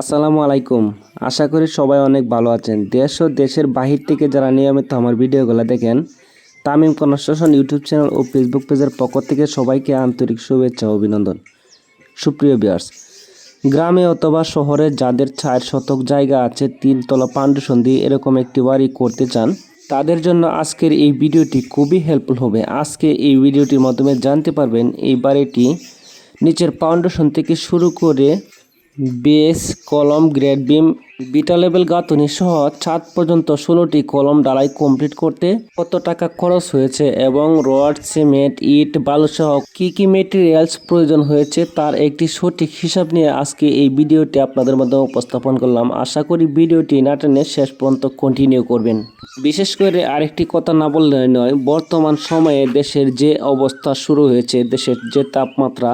আসসালামু আলাইকুম। আশা করি সবাই অনেক ভালো আছেন। দেশ ও দেশের বাহির থেকে যারা নিয়মিত আমার ভিডিওগুলো দেখেন, তামিম কনস্ট্রাকশন ইউটিউব চ্যানেল ও ফেসবুক পেজের পক্ষ থেকে সবাইকে আন্তরিক শুভেচ্ছা অভিনন্দন। সুপ্রিয় বিয়ার্স গ্রামে অথবা শহরে যাদের চার শতক জায়গা আছে তিনতলা পাণ্ডুসন্ধি এরকম একটি বাড়ি করতে চান, তাদের জন্য আজকের এই ভিডিওটি খুবই হেল্পফুল হবে। আজকে এই ভিডিওটির মাধ্যমে জানতে পারবেন এই বাড়িটি নিচের ফাউন্ডেশন থেকে শুরু করে বেস, কলম, গ্রেড বিম, বিটা লেভেল গাঁথনি সহ ছাদ পর্যন্ত ষোলোটি কলম ডালাই কমপ্লিট করতে কত টাকা খরচ হয়েছে এবং রড, সিমেন্ট, ইট, বালু সহ কী কি মেটেরিয়ালস প্রয়োজন হয়েছে তার একটি সঠিক হিসাব নিয়ে আজকে এই ভিডিওটি আপনাদের মাধ্যমে উপস্থাপন করলাম। আশা করি ভিডিওটি না টেনে শেষ পর্যন্ত কন্টিনিউ করবেন। বিশেষ করে আরেকটি কথা না বললে নয়, বর্তমান সময়ে দেশের যে অবস্থা শুরু হয়েছে, দেশের যে তাপমাত্রা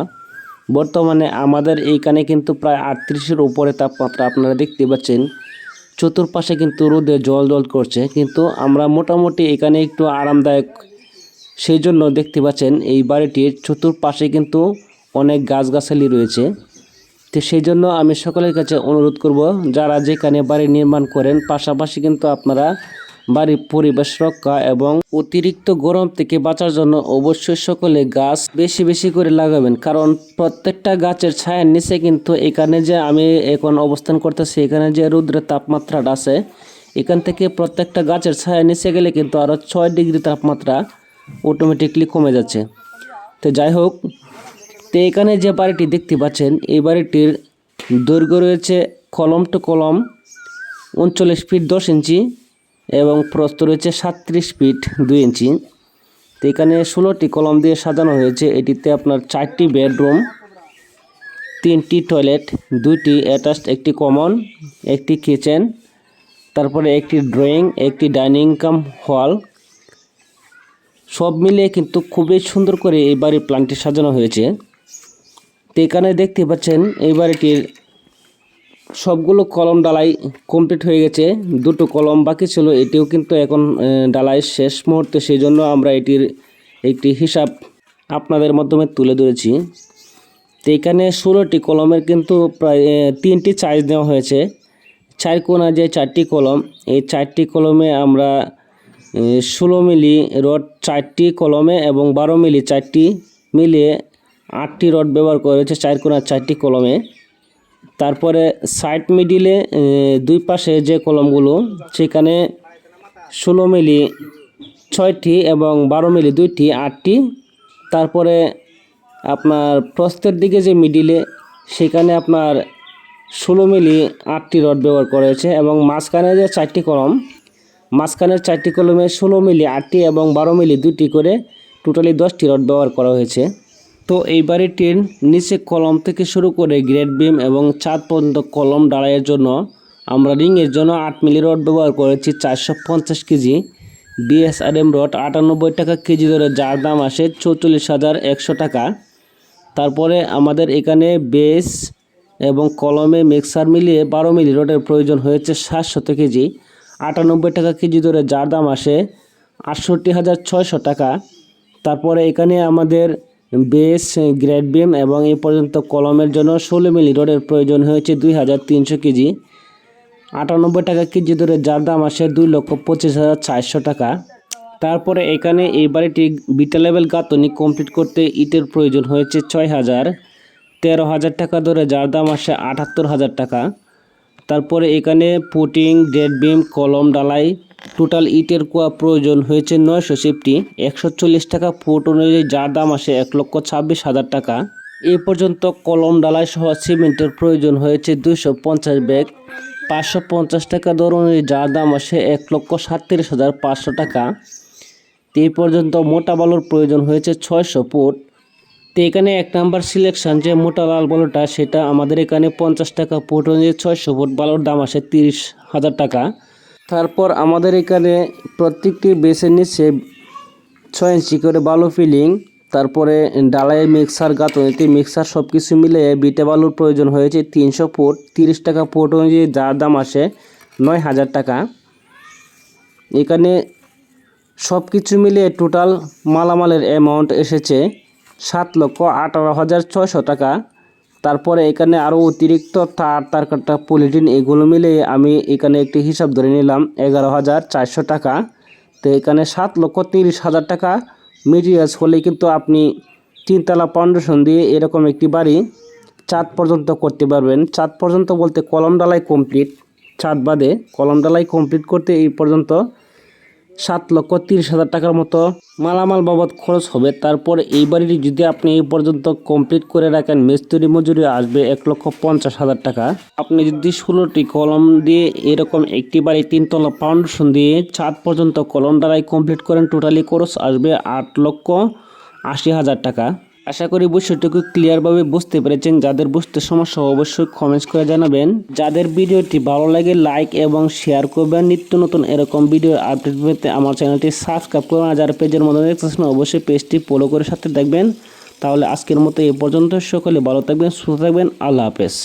বর্তমানে আমাদের এইখানে কিন্তু প্রায় আটত্রিশের উপরে তাপমাত্রা আপনারা দেখতে পাচ্ছেন। চতুর্পাশে কিন্তু রোদে জল জল করছে। কিন্তু আমরা মোটামুটি এখানে একটু আরামদায়ক সেই জন্য দেখতে পাচ্ছেন এই বাড়িটির চতুর্পাশে কিন্তু অনেক গাছগাছালি রয়েছে। তো সেই জন্য আমি সকলের কাছে অনুরোধ করব, যারা যেখানে বাড়ি নির্মাণ করেন, পাশাপাশি কিন্তু আপনারা বাড়ির পরিবেশ রক্ষা এবং অতিরিক্ত গরম থেকে বাঁচার জন্য অবশ্যই সকলে গাছ বেশি বেশি করে লাগাবেন। কারণ প্রত্যেকটা গাছের ছায়ার নিচে কিন্তু এখানে যে আমি এখন অবস্থান করতেছি, এখানে যে রৌদ্রের তাপমাত্রাটা আছে, এখান থেকে প্রত্যেকটা গাছের ছায়া নিচে গেলে কিন্তু আরও ছয় ডিগ্রি তাপমাত্রা অটোমেটিকলি কমে যাচ্ছে। তো যাই হোক, তো এখানে যে বাড়িটি দেখতে পাচ্ছেন, এই বাড়িটির দৈর্ঘ্য রয়েছে কলম টু কলম, উনচল্লিশ ফিট দশ ইঞ্চি। এবং প্রস্থ রয়েছে সাতত্রিশ ফিট দুই ইঞ্চি। তো এখানে ষোলোটি কলম দিয়ে সাজানো হয়েছে। এটিতে আপনার চারটি বেডরুম, তিনটি টয়লেট, দুইটি অ্যাটাচড, একটি কমন, একটি কিচেন, তারপরে একটি ড্রয়িং, একটি ডাইনিং কাম হল। সব মিলিয়ে কিন্তু খুবই সুন্দর করে এই বাড়ির প্ল্যানটি সাজানো হয়েছে। তো এখানে দেখতে পাচ্ছেন এই বাড়িটির সবগুলো কলম ডালাই কমপ্লিট হয়ে গেছে। দুটো কলম বাকি ছিল, এটিও কিন্তু এখন ডালাই শেষ মুহূর্তে। সেই জন্য আমরা এটির একটি হিসাব আপনাদের মাধ্যমে তুলে ধরেছি। তো এখানে ষোলোটি কলমের কিন্তু প্রায় তিনটি চার্জ দেওয়া হয়েছে। চার কোনা যে চারটি কলম, এই চারটি কলমে আমরা ষোলো মিলি রড চারটি কলমে এবং বারো মিলি চারটি মিলিয়ে আটটি রড ব্যবহার করা হয়েছে চার কোনা চারটি কলমে। তারপরে সাইড মিডিলে দুই পাশে যে কলমগুলো, সেখানে ষোলো মিলি ছয়টি এবং বারো মিলি দুইটি, আটটি। তারপরে আপনার প্রস্থের দিকে যে মিডিলে সেখানে আপনার ষোলো মিলি আটটি রড ব্যবহার করা হয়েছে এবং মাঝখানে যে চারটি কলম, মাঝখানের চারটি কলমে ষোলো মিলি আটটি এবং বারো মিলি দুটি করে টোটালি দশটি রড ব্যবহার করা হয়েছে। তো এই বাড়িটির নিচে কলম থেকে শুরু করে গ্রেড বিম এবং চাঁদ পর্যন্ত কলম ডালাইয়ের জন্য আমরা রিংয়ের জন্য আট মিলি রড ব্যবহার করেছি চারশো পঞ্চাশ কেজি। বিএসআরএম রড আটানব্বই টাকা কেজি ধরে যার দাম আসে চৌচল্লিশ হাজার একশো টাকা। তারপরে আমাদের এখানে বেস এবং কলমে মিক্সার মিলিয়ে বারো মিলি রডের প্রয়োজন হয়েছে সাতশত কেজি। আটানব্বই টাকা কেজি ধরে যার দাম আসে আটষট্টি হাজার ছয়শো টাকা। তারপরে এখানে আমাদের বেস, গ্রেড বিম এবং এই পর্যন্ত কলমের জন্য ষোলো মিলি রডের প্রয়োজন হয়েছে দুই হাজার তিনশো কেজি। আটানব্বই টাকা কেজি ধরে যার দাম আসে দুই লক্ষ পঁচিশ হাজার চারশো টাকা। তারপরে এখানে এই বাড়িটি বিটা লেভেল গাঁথনি কমপ্লিট করতে ইটের প্রয়োজন হয়েছে ছয় হাজার তেরো হাজার টাকা ধরে যার দাম আসে আটাত্তর হাজার টাকা। তারপরে এখানে পুটিং ডেড বিম, কলম, ডালাই, টোটাল ইটের কুয়া প্রয়োজন হয়েছে নয়শো সিফটি, একশো চল্লিশ টাকা ফুট অনুযায়ী, যার দাম আসে এক লক্ষ ছাব্বিশ হাজার টাকা। এ পর্যন্ত কলম, ডালাই সহ সিমেন্টের প্রয়োজন হয়েছে দুইশো পঞ্চাশ ব্যাগ। পাঁচশো পঞ্চাশ টাকা দর অনুযায়ী, যার দাম আসে এক লক্ষ সাতত্রিশ হাজার পাঁচশো টাকা। এই পর্যন্ত মোটা বালুর প্রয়োজন হয়েছে ছয়শো ফুট। তো এখানে এক নাম্বার সিলেকশন যে মোটা লাল বালুটা, সেটা আমাদের এখানে পঞ্চাশ টাকা অনুযায়ী ছয়শো ফুট বালুর দাম আসে তিরিশ হাজার টাকা। তারপর আমাদের এখানে প্রত্যেকটি বেসের নিচে ছয় ইঞ্চি করে বালু ফিলিং তারপরে ডালাই মিক্সার গাঁথনিতে মিক্সার সব কিছু মিলে বিটে বালুর প্রয়োজন হয়েছে তিনশো ফুট, তিরিশ টাকা ফুট অনুযায়ী যার দাম আসে নয় হাজার টাকা। এখানে সব কিছু মিলিয়ে টোটাল মালামালের অ্যামাউন্ট এসেছে সাত লক্ষ আঠারো হাজার ছয়শো টাকা। তারপরে এখানে আরও অতিরিক্ত তার তার কাটা পলিটিন, এগুলো মিলে আমি এখানে একটি হিসাব ধরে নিলাম, এগারো হাজার চারশো টাকা। তো এখানে সাত লক্ষ তিরিশ হাজার টাকা মেটেরিয়ালস হলে কিন্তু আপনি তিনতলা ফাউন্ডেশন দিয়ে এরকম একটি বাড়ি চাঁদ পর্যন্ত করতে পারবেন। চাঁদ পর্যন্ত বলতে কলম ডালাই কমপ্লিট ছাদ বাদে কলম ডালাই কমপ্লিট করতে এই পর্যন্ত সাত লক্ষ তিরিশ হাজার টাকার মতো মালামাল বাবদ খরচ হবে। তারপর এই বাড়িটি যদি আপনি এই পর্যন্ত কমপ্লিট করে রাখেন, মিস্ত্রি মজুরি আসবে এক লক্ষ পঞ্চাশ হাজার টাকা। আপনি যদি ষোলোটি কলম দিয়ে এরকম একটি বাড়ি তিনতলা ফাউন্ডেশন দিয়ে ছাদ পর্যন্ত কলম দ্বারাই কমপ্লিট করেন, টোটালি খরচ আসবে আট লক্ষ আশি হাজার টাকা। আশা করি বিষয়টুকু ক্লিয়ারভাবে বুঝতে পেরেছেন। যাদের বুঝতে সমস্যা অবশ্যই কমেন্টস করে জানাবেন। যাদের ভিডিওটি ভালো লাগে লাইক এবং শেয়ার করবেন। নিত্য নতুন এরকম ভিডিও আপডেট পেতে আমার চ্যানেলটি সাবস্ক্রাইব করুন। আর যারা পেজের মধ্যে দেখতেছেন অবশ্যই পেজটি ফলো করে সাথে দেখবেন তাহলে আজকের মতো এ পর্যন্ত। সকলে ভালো থাকবেন, সুস্থ থাকবেন। আল্লাহ হাফেজ।